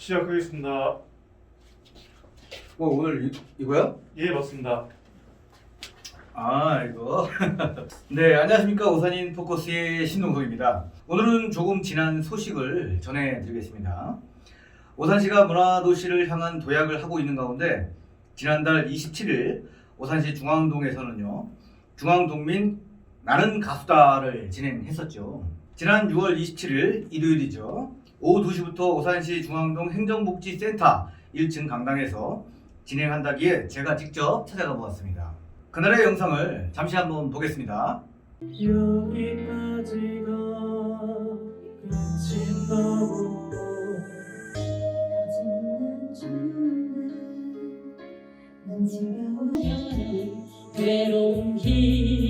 시작하겠습니다. 어, 오늘 이, 이거야? 예, 맞습니다. 아 이거 네 안녕하십니까 오산인 포커스의 신동석입니다 오늘은 조금 지난 소식을 전해드리겠습니다 오산시가 문화도시를 향한 도약을 하고 있는 가운데 지난달 27일 오산시 중앙동에서는요 중앙동민 나는 가수다를 진행했었죠 지난 6월 27일 일요일이죠 오후 2시부터 오산시 중앙동 행정복지센터 1층 강당에서 진행한다기에 제가 직접 찾아가 보았습니다 그날의 영상을 잠시 한번 보겠습니다. 여기까지가 끝인 거고 난 지겨워 괴로운 길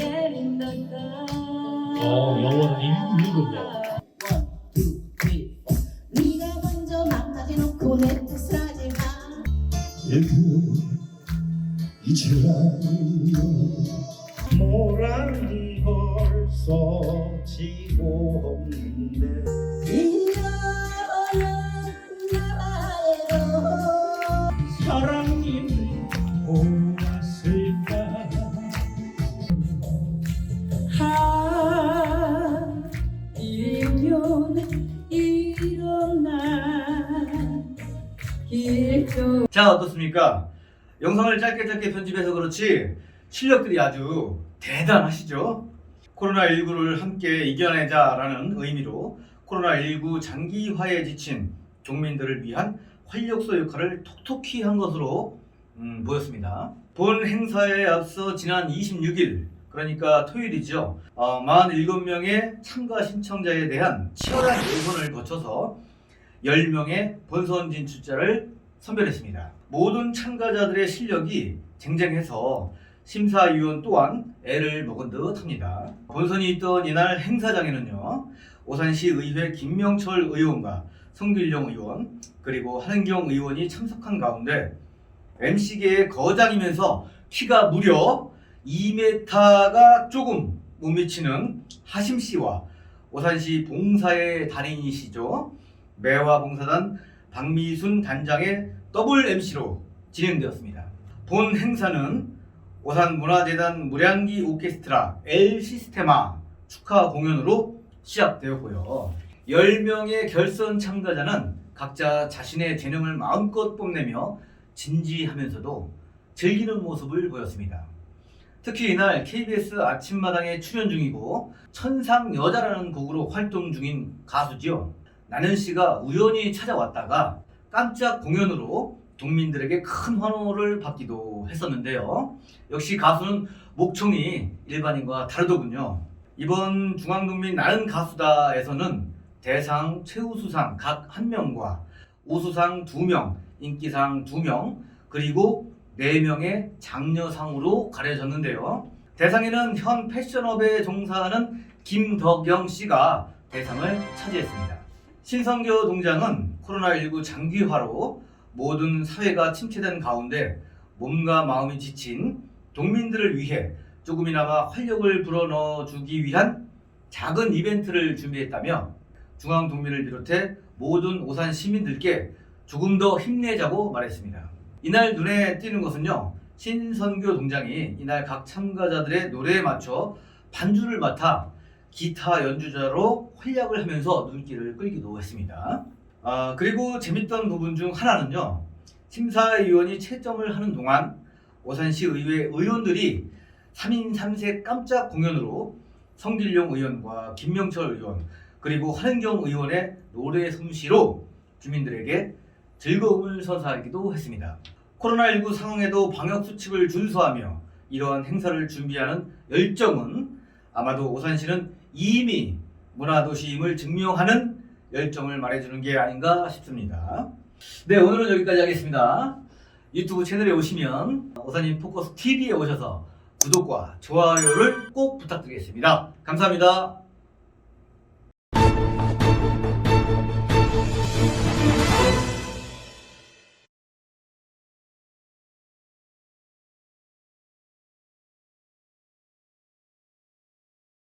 예린 다. 어, 영어는. 네가 먼저 내 뜻을 하지 마. 모란이 벌써 지고 없는데 자 어떻습니까? 영상을 짧게 짧게 편집해서 그렇지 실력들이 아주 대단하시죠? 코로나19를 함께 이겨내자라는 의미로 코로나19 장기화에 지친 국민들을 위한 활력소 역할을 톡톡히 한 것으로 음, 보였습니다. 본 행사에 앞서 지난 26일 그러니까 토요일이죠. 어, 47명의 참가 신청자에 대한 치열한 예선을 거쳐서 10명의 본선 진출자를 선별했습니다. 모든 참가자들의 실력이 쟁쟁해서 심사위원 또한 애를 먹은 듯 합니다. 본선이 있던 이날 행사장에는요, 오산시 의회 김명철 의원과 성길용 의원, 그리고 한은경 의원이 참석한 가운데 MC계의 거장이면서 키가 무려 2m가 조금 못 미치는 하심 씨와 오산시 봉사의 달인이시죠. 매화 봉사단 박미순 단장의 더블 MC로 진행되었습니다. 본 행사는 오산문화재단 무량기 오케스트라 엘 시스테마 축하 공연으로 시작되었고요. 10명의 결선 참가자는 각자 자신의 재능을 마음껏 뽐내며 진지하면서도 즐기는 모습을 보였습니다. 특히 이날 KBS 아침마당에 출연 중이고 천상 여자라는 곡으로 활동 중인 가수지요. 나는 씨가 우연히 찾아왔다가 깜짝 공연으로 동민들에게 큰 환호를 받기도 했었는데요. 역시 가수는 목청이 일반인과 다르더군요. 이번 중앙동민 나는 가수다에서는 대상 최우수상 각 한 명과 우수상 두 명, 인기상 두 명, 그리고 네 명의 장려상으로 가려졌는데요. 대상에는 현 패션업에 종사하는 김덕영 씨가 대상을 차지했습니다. 신성교 동장은 코로나19 장기화로 모든 사회가 침체된 가운데 몸과 마음이 지친 동민들을 위해 조금이나마 활력을 불어넣어 주기 위한 작은 이벤트를 준비했다며 중앙 동민을 비롯해 모든 오산 시민들께 조금 더 힘내자고 말했습니다. 이날 눈에 띄는 것은요, 신선교 동장이 이날 각 참가자들의 노래에 맞춰 반주를 맡아 기타 연주자로 활약을 하면서 눈길을 끌기도 했습니다. 아, 그리고 재밌던 부분 중 하나는요, 심사위원이 채점을 하는 동안 오산시 의회 의원들이 3인 3색 깜짝 공연으로 성길용 의원과 김명철 의원 그리고 한은경 의원의 노래 솜씨로 주민들에게 즐거움을 선사하기도 했습니다. 코로나19 상황에도 방역 수칙을 준수하며 이러한 행사를 준비하는 열정은 아마도 오산시는 이미 문화도시임을 증명하는 열정을 말해주는 게 아닌가 싶습니다. 네, 오늘은 여기까지 하겠습니다. 유튜브 채널에 오시면 오산인 포커스 TV에 오셔서 구독과 좋아요를 꼭 부탁드리겠습니다. 감사합니다.